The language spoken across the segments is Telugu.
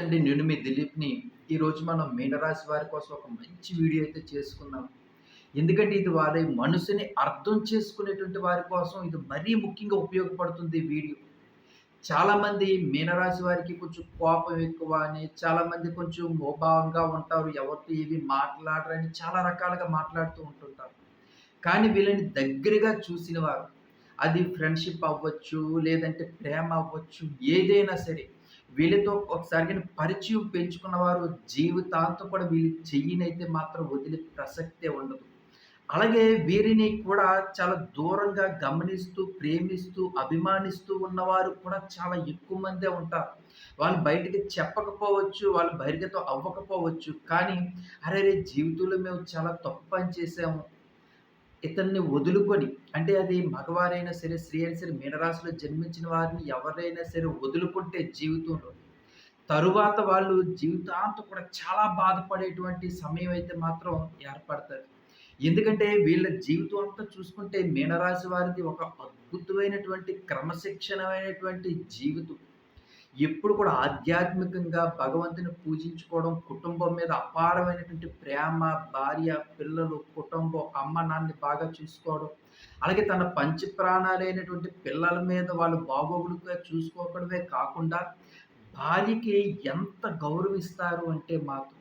అండి నేను మీ దిలీప్ని. ఈరోజు మనం మీనరాశి వారి కోసం ఒక మంచి వీడియో అయితే చేసుకున్నాం ఎందుకంటే ఇది వారి మనసుని అర్థం చేసుకునేటువంటి వారి కోసం ఇది మరీ ముఖ్యంగా ఉపయోగపడుతుంది వీడియో. చాలామంది మీనరాశి వారికి కొంచెం కోపం ఎక్కువ అని చాలామంది కొంచెం మోభావంగా ఉంటారు ఎవరితో ఏవి మాట్లాడరని చాలా రకాలుగా మాట్లాడుతూ ఉంటుంటారు. కానీ వీళ్ళని దగ్గరగా చూసిన వారు అది ఫ్రెండ్షిప్ అవ్వచ్చు లేదంటే ప్రేమ అవ్వచ్చు ఏదైనా సరే వీళ్ళతో ఒకసారి కానీ పరిచయం పెంచుకున్న వారు జీవితాంతం కూడా వీళ్ళు చెయ్యినైతే మాత్రం వదిలే ప్రసక్తే ఉండదు. అలాగే వీరిని కూడా చాలా దూరంగా గమనిస్తూ ప్రేమిస్తూ అభిమానిస్తూ ఉన్నవారు కూడా చాలా ఎక్కువ మందే ఉంటారు. వాళ్ళు బయటికి చెప్పకపోవచ్చు వాళ్ళు బహిర్గతం అవ్వకపోవచ్చు కానీ అరే రే జీవితంలో మేము చాలా తప్పు పని చేసాము ఇతన్ని వదులుకొని అంటే అది మగవారైనా సరే స్త్రీ అయినా సరే మీనరాశిలో జన్మించిన వారిని ఎవరైనా సరే వదులుకుంటే జీవితంలో తరువాత వాళ్ళు జీవితాంతం కూడా చాలా బాధపడేటువంటి సమయం అయితే మాత్రం ఏర్పడుతుంది. ఎందుకంటే వీళ్ళ జీవితం అంతా చూసుకుంటే మీనరాశి వారిది ఒక అద్భుతమైనటువంటి క్రమశిక్షణమైనటువంటి జీవితం. ఎప్పుడు కూడా ఆధ్యాత్మికంగా భగవంతుని పూజించుకోవడం కుటుంబం మీద అపారమైనటువంటి ప్రేమ భార్య పిల్లలు కుటుంబం అమ్మ నాన్నని బాగా చూసుకోవడం అలాగే తన పంచి ప్రాణాలైనటువంటి పిల్లల మీద వాళ్ళు బాగోగులుగా చూసుకోవడమే కాకుండా భార్యకి ఎంత గౌరవిస్తారు అంటే మాత్రం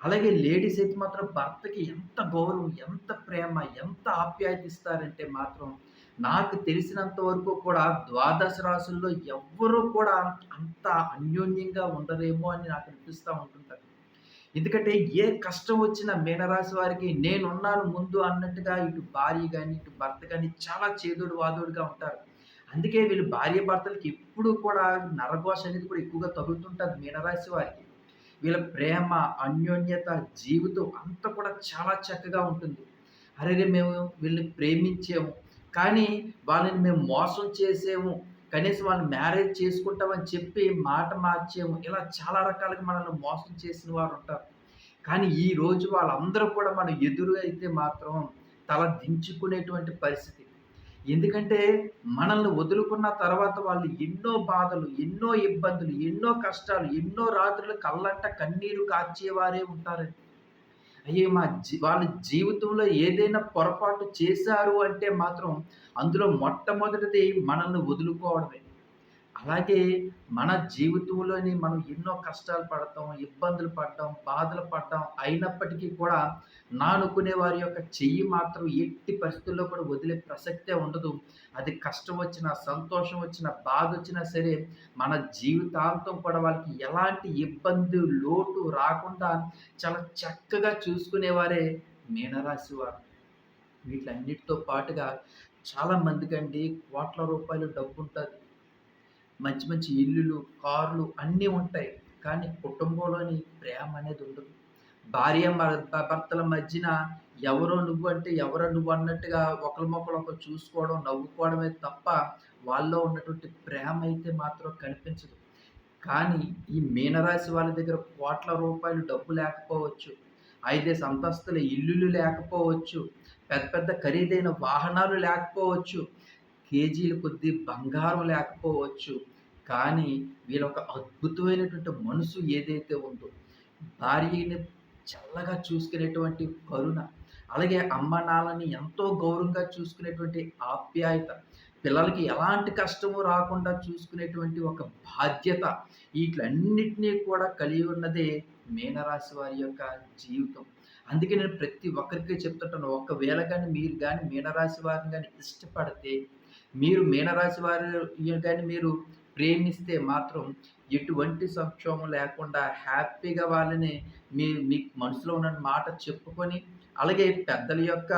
అలాగే లేడీస్ అయితే మాత్రం భర్తకి ఎంత గౌరవం ఎంత ప్రేమ ఎంత ఆప్యాయత ఇస్తారంటే మాత్రం నాకు తెలిసినంత వరకు కూడా ద్వాదశ రాసుల్లో ఎవ్వరూ కూడా అంత అన్యోన్యంగా ఉండరేమో అని నాకు అనిపిస్తూ ఉంటుంటారు ఎందుకంటే ఏ కష్టం వచ్చినా మీనరాశి వారికి నేనున్నాను ముందు అన్నట్టుగా ఇటు భార్య కానీ ఇటు భర్త కానీ చాలా చేదుడు వాదుడుగా ఉంటారు. అందుకే వీళ్ళు భార్య భర్తలకి ఎప్పుడు కూడా నరఘోష అనేది కూడా ఎక్కువగా తగులుతుంటుంది మీనరాశి వారికి. వీళ్ళ ప్రేమ అన్యోన్యత జీవితం అంతా కూడా చాలా చక్కగా ఉంటుంది. అరే మేము వీళ్ళని ప్రేమించాము కానీ వాళ్ళని మేము మోసం చేసేము. కనీసం వాళ్ళు మ్యారేజ్ చేసుకుంటామని చెప్పి మాట మార్చేము. ఇలా చాలా రకాలుగా మనల్ని మోసం చేసిన వారు ఉంటారు. కానీ ఈ రోజు వాళ్ళందరూ కూడా మనం ఎదురు అయితే మాత్రం తల దించుకునేటువంటి పరిస్థితి. ఎందుకంటే మనల్ని వదులుకున్న తర్వాత వాళ్ళు ఎన్నో బాధలు ఎన్నో ఇబ్బందులు ఎన్నో కష్టాలు ఎన్నో రాత్రులు కళ్ళంట కన్నీరు కార్చేవారే ఉంటారండి. అయ్యే మా జీ వాళ్ళ జీవితంలో ఏదైనా పొరపాటు చేశారు అంటే మాత్రం అందులో మొట్టమొదటిది మనల్ని వదులుకోవడమే. అలాగే మన జీవితంలోని మనం ఎన్నో కష్టాలు పడతాం ఇబ్బందులు పడటం బాధలు పడటం అయినప్పటికీ కూడా నా అనుకునే వారి యొక్క చెయ్యి మాత్రం ఎట్టి పరిస్థితుల్లో కూడా వదిలే ప్రసక్తే ఉండదు. అది కష్టం వచ్చినా సంతోషం వచ్చినా బాధ వచ్చినా సరే మన జీవితాంతం కూడా వాళ్ళకి ఎలాంటి ఇబ్బంది లోటు రాకుండా చాలా చక్కగా చూసుకునేవారే మీనరాశి వారు. వీటిలన్నిటితో పాటుగా చాలా మందికండి కోట్ల రూపాయలు డబ్బు ఉంటుంది. మంచి మంచి ఇల్లులు కార్లు అన్నీ ఉంటాయి. కానీ కుటుంబంలోని ప్రేమ అనేది ఉండదు. భార్య భర్తల మధ్యన ఎవరో నువ్వు అంటే ఎవరో నువ్వు అన్నట్టుగా ఒకరి ఒకరు చూసుకోవడం నవ్వుకోవడమే తప్ప వాళ్ళలో ఉన్నటువంటి ప్రేమ అయితే మాత్రం కనిపించదు. కానీ ఈ మీనరాశి వాళ్ళ దగ్గర కోట్ల రూపాయలు డబ్బు లేకపోవచ్చు. ఐదేసి అంతస్తుల ఇల్లులు లేకపోవచ్చు. పెద్ద పెద్ద ఖరీదైన వాహనాలు లేకపోవచ్చు. కేజీల కొద్దీ బంగారం లేకపోవచ్చు. కానీ వీళ్ళ ఒక అద్భుతమైనటువంటి మనసు ఏదైతే ఉందో భార్యని చల్లగా చూసుకునేటువంటి కరుణ అలాగే అమ్మ నాన్నని ఎంతో గౌరవంగా చూసుకునేటువంటి ఆప్యాయత పిల్లలకి ఎలాంటి కష్టము రాకుండా చూసుకునేటువంటి ఒక బాధ్యత వీటిలన్నిటినీ కూడా కలిగి ఉన్నదే మీనరాశి వారి యొక్క జీవితం. అందుకే నేను ప్రతి ఒక్కరికి చెప్తుంటాను ఒకవేళ కానీ మీరు కానీ మీనరాశి వారిని కానీ ఇష్టపడితే మీరు మీనరాశి వారి కానీ మీరు ప్రేమిస్తే మాత్రం ఎటువంటి సంక్షోభం లేకుండా హ్యాపీగా వాళ్ళని మీ మీ మనసులో ఉన్న మాట చెప్పుకొని అలాగే పెద్దల యొక్క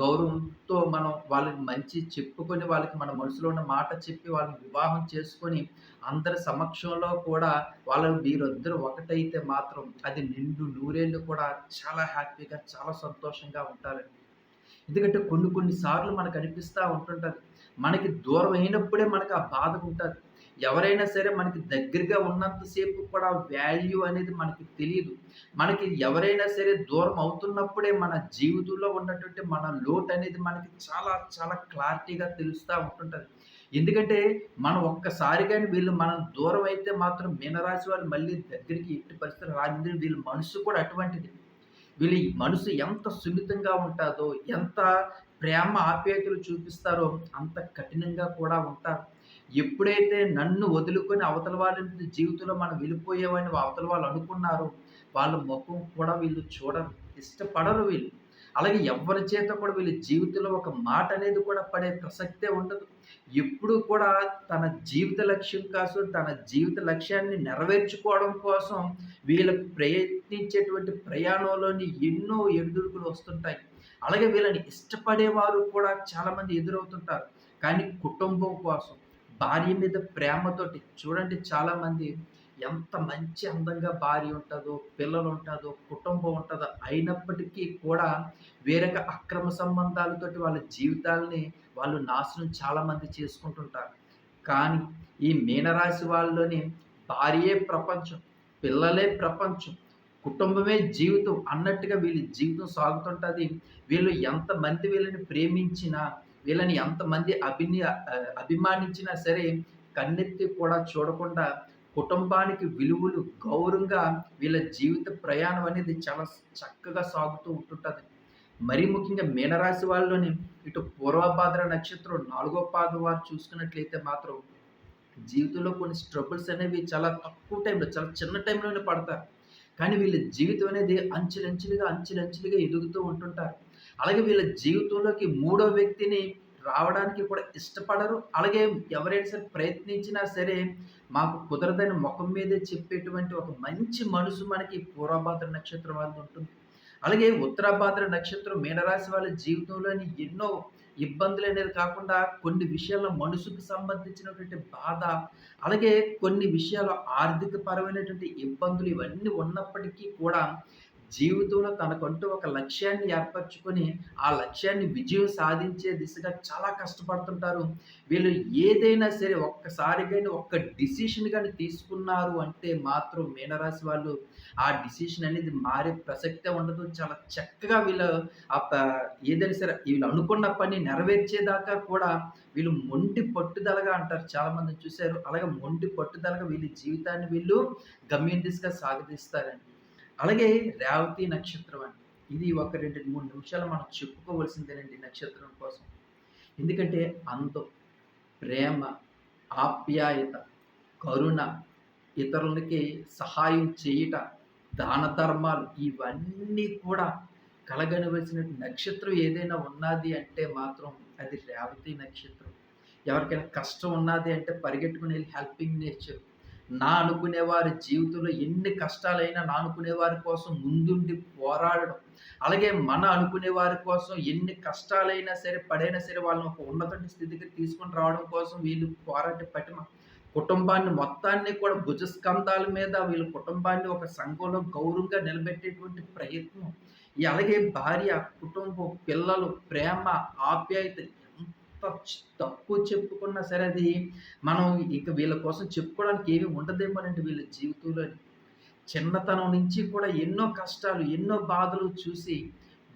గౌరవంతో మనం వాళ్ళకి మంచి చెప్పుకొని వాళ్ళకి మన మనసులో ఉన్న మాట చెప్పి వాళ్ళని వివాహం చేసుకొని అందరి సమక్షంలో కూడా వాళ్ళని మీరిద్దరు ఒకటైతే మాత్రం అది నిండు నూరేళ్ళు కూడా చాలా హ్యాపీగా చాలా సంతోషంగా ఉంటారండి. ఎందుకంటే కొన్ని కొన్ని సార్లు మనకు అనిపిస్తూ ఉంటుంటుంది. మనకి దూరం అయినప్పుడే మనకు ఆ బాధ ఉంటుంది. ఎవరైనా సరే మనకి దగ్గరగా ఉన్నంతసేపు కూడా వాల్యూ అనేది మనకి తెలియదు మనకి ఎవరైనా సరే దూరం అవుతున్నప్పుడే మన జీవితంలో ఉన్నటువంటి మన లోటు అనేది మనకి చాలా చాలా క్లారిటీగా తెలుస్తూ ఉంటుంటుంది ఎందుకంటే మనం ఒక్కసారి కానీ వీళ్ళు మనం దూరం అయితే మాత్రం మీనరాశి వాళ్ళు మళ్ళీ దగ్గరికి ఎట్టి పరిస్థితులు రాదు వీళ్ళ మనసు కూడా అటువంటిది. వీళ్ళ మనసు ఎంత సున్నితంగా ఉంటుందో ఎంత ప్రేమ ఆప్యాయతలు చూపిస్తారో అంత కఠినంగా కూడా ఉంటారు. ఎప్పుడైతే నన్ను వదులుకొని అవతల వాళ్ళ జీవితంలో మనం వెళ్ళిపోయేవని అవతల వాళ్ళు అనుకున్నారో, వాళ్ళ ముఖం కూడా వీళ్ళు చూడరు. ఇష్టపడరు వీళ్ళు. అలాగే ఎవరి చేత కూడా వీళ్ళ జీవితంలో ఒక మాట అనేది కూడా పడే ప్రసక్తే ఉండదు. ఎప్పుడూ కూడా తన జీవిత లక్ష్యం కోసం, తన జీవిత లక్ష్యాన్ని నెరవేర్చుకోవడం కోసం వీళ్ళకు ప్రయత్నించేటువంటి ప్రయాణంలోని ఎన్నో ఎడుదుడుకులు వస్తుంటాయి. అలాగే వీళ్ళని ఇష్టపడేవారు కూడా చాలామంది ఎదురవుతుంటారు. కానీ కుటుంబం కోసం, భార్య మీద ప్రేమతోటి చూడండి చాలామంది ఎంత మంచి అందంగా భార్య పిల్లలు ఉంటుందో కుటుంబం ఉంటుందో అయినప్పటికీ కూడా వేరొక అక్రమ సంబంధాలతోటి వాళ్ళ జీవితాల్ని వాళ్ళు నాశనం చాలామంది చేసుకుంటుంటారు. కానీ ఈ మీనరాశి వాళ్ళలోని భార్యే ప్రపంచం, పిల్లలే ప్రపంచం, కుటుంబమే జీవితం అన్నట్టుగా వీళ్ళ జీవితం సాగుతుంటుంది వీళ్ళు ఎంతమంది వీళ్ళని ప్రేమించినా, వీళ్ళని ఎంతమంది అభిని అభిమానించినా సరే కన్నెత్తి కూడా చూడకుండా కుటుంబానికి విలువలు, గౌరవంగా వీళ్ళ జీవిత ప్రయాణం అనేది చాలా చక్కగా సాగుతూ ఉంటుంటుంది మరీ ముఖ్యంగా మీనరాశి వాళ్ళలోని ఇటు పూర్వభాద్ర నక్షత్రం నాలుగో పాద వారు చూసుకున్నట్లయితే మాత్రం జీవితంలో కొన్ని స్ట్రగుల్స్ అనేవి చాలా తక్కువ టైంలో, చాలా చిన్న టైంలోనే పడతారు. కానీ వీళ్ళ జీవితం అనేది అంచెలంచెలుగా, అంచెలంచెలుగా ఎదుగుతూ ఉంటుంటారు. అలాగే వీళ్ళ జీవితంలోకి మూడో వ్యక్తిని రావడానికి కూడా ఇష్టపడరు. అలాగే ఎవరైనా సరే ప్రయత్నించినా సరే మాకు కుదరదని ముఖం మీదే చెప్పేటువంటి ఒక మంచి మనసు మనకి పూర్వభాద్ర నక్షత్రం వాళ్ళది ఉంటుంది. అలాగే ఉత్తరాభాద్ర నక్షత్రం మీనరాశి వాళ్ళ జీవితంలోని ఎన్నో ఇబ్బందులు అనేది కాకుండా కొన్ని విషయాల్లో మనసుకు సంబంధించినటువంటి బాధ, అలాగే కొన్ని విషయాల్లో ఆర్థిక పరమైనటువంటి ఇబ్బందులు ఇవన్నీ ఉన్నప్పటికీ కూడా జీవితంలో తనకంటూ ఒక లక్ష్యాన్ని ఏర్పరచుకొని, ఆ లక్ష్యాన్ని విజయం సాధించే దిశగా చాలా కష్టపడుతుంటారు. వీళ్ళు ఏదైనా సరే ఒక్కసారి కానీ ఒక్క డిసిషన్ కానీ తీసుకున్నారు అంటే మాత్రం మీనరాశి వాళ్ళు ఆ డిసిషన్ అనేది మారే ప్రసక్తే ఉండదు. చాలా చక్కగా వీళ్ళు ఆ ఏదైనా సరే వీళ్ళు అనుకున్న పని నెరవేర్చేదాకా కూడా వీళ్ళు మొండి పట్టుదలగా అంటారు. చాలామందిని చూశారు అలాగే మొండి పట్టుదలగా వీళ్ళ జీవితాన్ని వీళ్ళు గమ్యం దిశగా సాగదీస్తారండి. అలాగే రేవతి నక్షత్రం అండి. ఇది ఒక 2, 3 నిమిషాలు మనం చెప్పుకోవాల్సిందేనండి నక్షత్రం కోసం. ఎందుకంటే అందం, ప్రేమ, ఆప్యాయత, కరుణ, ఇతరులకి సహాయం చేయుట, దాన ధర్మాలు ఇవన్నీ కూడా కలగనవలసిన నక్షత్రం ఏదైనా ఉన్నది అంటే మాత్రం అది రేవతి నక్షత్రం. ఎవరికైనా కష్టం ఉన్నది అంటే పరిగెట్టుకుని హెల్పింగ్ నేచర్. నా అనుకునే వారి జీవితంలో ఎన్ని కష్టాలైనా నా అనుకునే వారి కోసం ముందుండి పోరాడడం. అలాగే మన అనుకునే వారి కోసం ఎన్ని కష్టాలైనా సరే, పడైనా సరే వాళ్ళని ఒక ఉన్నత స్థితికి తీసుకొని రావడం కోసం వీళ్ళు పోరాటే పటిమ. కుటుంబాన్ని మొత్తాన్ని కూడా భుజస్కంధాల మీద వీళ్ళ కుటుంబాన్ని ఒక సంఘంలో గౌరవంగా నిలబెట్టేటువంటి ప్రయత్నం. అలాగే భార్య, కుటుంబం, పిల్లలు, ప్రేమ, ఆప్యాయత ఎంత తక్కువ చెప్పుకున్నా సరే అది మనం ఇక వీళ్ళ కోసం చెప్పుకోవడానికి ఏమి ఉండదేమోనండి వీళ్ళ జీవితంలో చిన్నతనం నుంచి కూడా ఎన్నో కష్టాలు, ఎన్నో బాధలు చూసి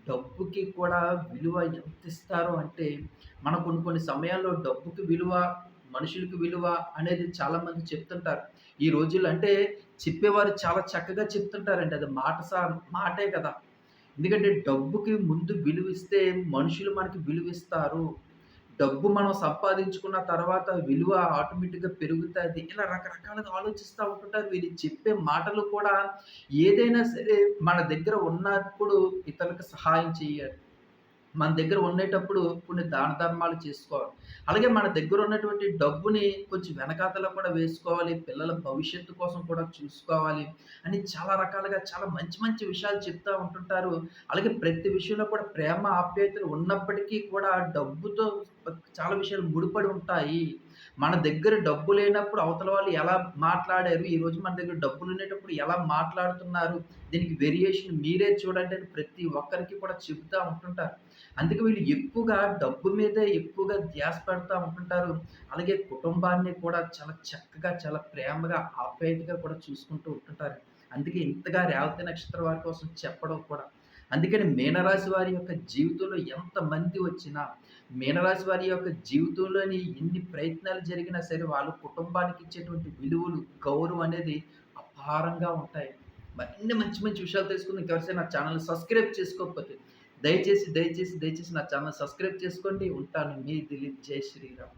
డబ్బుకి కూడా విలువ ఎంత ఇస్తారు అంటే, మన కొన్ని కొన్ని సమయాల్లో డబ్బుకి విలువ, మనుషులకు విలువ అనేది చాలామంది చెప్తుంటారు. ఈ రోజుల్లో అంటే చెప్పేవారు చాలా చక్కగా చెప్తుంటారండి. అది మాట సా మాటే కదా! ఎందుకంటే డబ్బుకి ముందు విలువిస్తే మనుషులు మనకి విలువిస్తారు. డబ్బు మనం సంపాదించుకున్న తర్వాత విలువ ఆటోమేటిక్‌గా పెరుగుతుంది ఇలా రకరకాలుగా ఆలోచిస్తూ ఉంటుంటారు. వీళ్ళు చెప్పే మాటలు కూడా ఏదైనా సరే మన దగ్గర ఉన్నప్పుడు ఇతరులకు సహాయం చేయాలి. మన దగ్గర ఉండేటప్పుడు కొన్ని దాన ధర్మాలు చేసుకోవాలి. అలాగే మన దగ్గర ఉన్నటువంటి డబ్బుని కొంచెం వెనకాతలో కూడా వేసుకోవాలి. పిల్లల భవిష్యత్తు కోసం కూడా చూసుకోవాలి. అని చాలా రకాలుగా చాలా మంచి మంచి విషయాలు చెప్తూ ఉంటుంటారు. అలాగే ప్రతి విషయంలో కూడా ప్రేమ, ఆప్యాయతలు ఉన్నప్పటికీ కూడా డబ్బుతో చాలా విషయాలు ముడిపడి ఉంటాయి. మన దగ్గర డబ్బు లేనప్పుడు అవతల వాళ్ళు ఎలా మాట్లాడారు, ఈరోజు మన దగ్గర డబ్బులు ఉండేటప్పుడు ఎలా మాట్లాడుతున్నారు, దీనికి వేరియేషన్ మీరే చూడండి అని ప్రతి ఒక్కరికి కూడా చెబుతూ ఉంటుంటారు. అందుకే వీళ్ళు ఎక్కువగా డబ్బు మీదే ఎక్కువగా ధ్యాస పెడతా ఉంటుంటారు. అలాగే కుటుంబాన్ని కూడా చాలా చక్కగా, చాలా ప్రేమగా, ఆప్యాయతగా కూడా చూసుకుంటూ ఉంటుంటారు. అందుకే ఇంతగా రేవతి నక్షత్రం వారి కోసం చెప్పడం కూడా. అందుకని మీనరాశి వారి యొక్క జీవితంలో ఎంతమంది వచ్చినా మీనరాశి వారి యొక్క జీవితంలోని ఎన్ని ప్రయత్నాలు జరిగినా సరే వాళ్ళ కుటుంబానికి ఇచ్చేటువంటి విలువలు గౌరవం అనేది అపారంగా ఉంటాయి. మరిన్ని మంచి మంచి విషయాలు తెలుసుకుంది. ఇంకెవరిసైనా నా ఛానల్ సబ్స్క్రైబ్ చేసుకోకపోతే దయచేసి దయచేసి దయచేసి నా ఛానల్ సబ్స్క్రైబ్ చేసుకోండి. ఉంటాను. మీ దిలీప్. జై శ్రీరామ్.